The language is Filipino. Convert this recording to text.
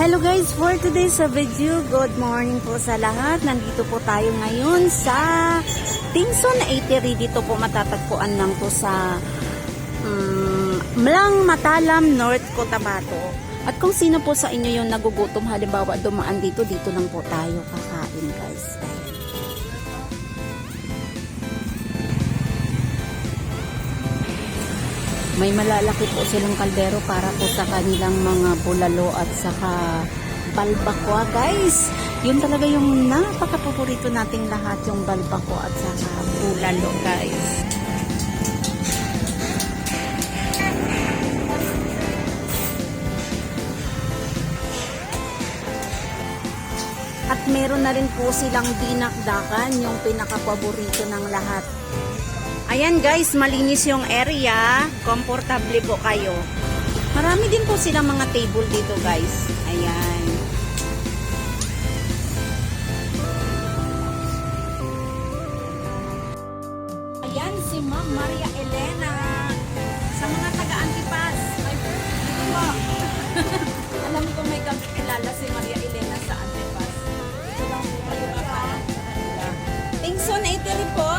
Hello guys, for today's video, good morning po sa lahat. Nandito po tayo ngayon sa Tingson Eatery. Dito po matatagpuan lang po sa um, Mlang Matalam, North Cotabato. At kung sino po sa inyo yung nagugutom, halimbawa dumaan dito, dito lang po tayo kakain guys. May malalaki po silang kaldero para po sa kanilang mga bulalo at saka balbakwa guys. Yun talaga yung napaka-paborito nating lahat yung balbakwa at saka bulalo guys. At meron na rin po silang dinakdakan yung pinaka-paborito ng lahat. Ayan guys, malinis yung area. Komportable po kayo. Marami din po silang mga table dito guys. Ayan. Ayan si Ma'am Maria Elena. Sa mga taga-antipas. Dito po. Alam ko may kakilala si Maria Elena sa antipas. Ito lang po kayo. Tingso na ito rin po.